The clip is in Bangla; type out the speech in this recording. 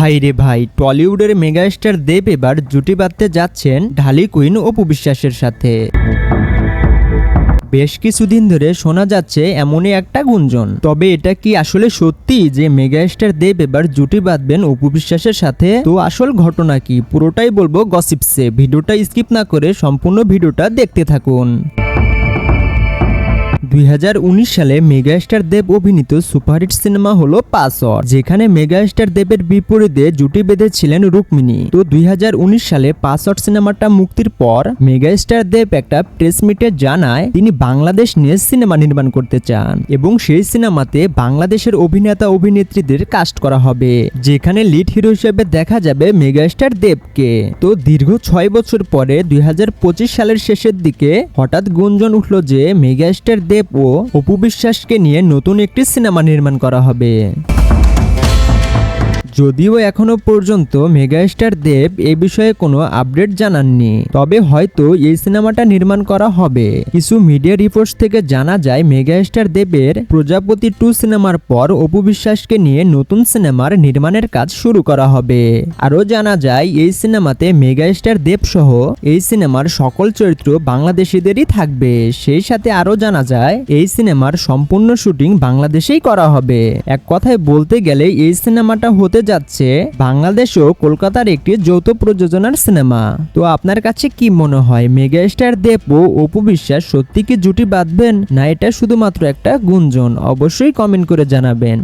ভাই রে ভাই, টলিউডের মেগাস্টার দেব এবার জুটি বাঁধতে যাচ্ছেন ঢালি কুইন অপু বিশ্বাসের সাথে। বেশ কিছুদিন ধরে শোনা যাচ্ছে এমনই একটা গুঞ্জন। তবে এটা কি আসলে সত্যি যে মেগাস্টার দেব এবার জুটি বাঁধবেন অপু বিশ্বাসের সাথে? তো আসল ঘটনা কি? পুরোটাই বলব গসিপসে। ভিডিওটা স্কিপ না করে সম্পূর্ণ ভিডিওটা দেখতে থাকুন। দুই হাজার উনিশ সালে মেগাস্টার দেব অভিনীত সুপারহিট সিনেমা হলো পাসওয়ার্ড, যেখানে মেগাস্টার দেবের বিপরীতে জুটি বেঁধেছিলেন রুক্মিণী। তো দুই হাজার উনিশ সালে পাসওয়ার্ড সিনেমাটা মুক্তির পর মেগাস্টার দেব একটা প্রেস মিটে জানায় তিনি বাংলাদেশ নিয়ে সিনেমা নির্মাণ করতে চান এবং সেই সিনেমাতে বাংলাদেশের অভিনেতা অভিনেত্রীদের কাস্ট করা হবে, যেখানে লিড হিরো হিসেবে দেখা যাবে মেগাস্টার দেবকে। তো দীর্ঘ ছয় বছর পরে দুই হাজার পঁচিশ সালের শেষের দিকে হঠাৎ গুঞ্জন উঠল যে মেগাস্টার দেব ও অপু বিশ্বাসকে নিয়ে নতুন একটি সিনেমা নির্মাণ করা হবে। যদিও এখনও পর্যন্ত মেগাস্টার দেব এ বিষয়ে কোনো আপডেট জানাননি। তবে হয়তো এই সিনেমাটা নির্মাণ করা হবে। কিছু মিডিয়া রিপোর্টস থেকে জানা যায়, মেগাস্টার দেবের প্রজাপতি টু সিনেমার পর অপু বিশ্বাসকে নিয়ে নতুন সিনেমার নির্মাণের কাজ শুরু করা হবে। আরও জানা যায়, এই সিনেমাতে মেগাস্টার দেব সহ এই সিনেমার সকল চরিত্র বাংলাদেশিদেরই থাকবে। সেই সাথে আরও জানা যায়, এই সিনেমার সম্পূর্ণ শুটিং বাংলাদেশেই করা হবে। এক কথায় বলতে গেলে এই সিনেমাটা হতে যাচ্ছে বাংলাদেশ ও কলকাতার একটি যৌথ প্রযোজনার সিনেমা। তো আপনার কাছে কি মনে হয় মেগা স্টার দেব ও অপু বিশ্বাস সত্যি কি জুটি বাঁধবেন, না এটা শুধুমাত্র একটা গুঞ্জন? অবশ্যই কমেন্ট করে জানাবেন।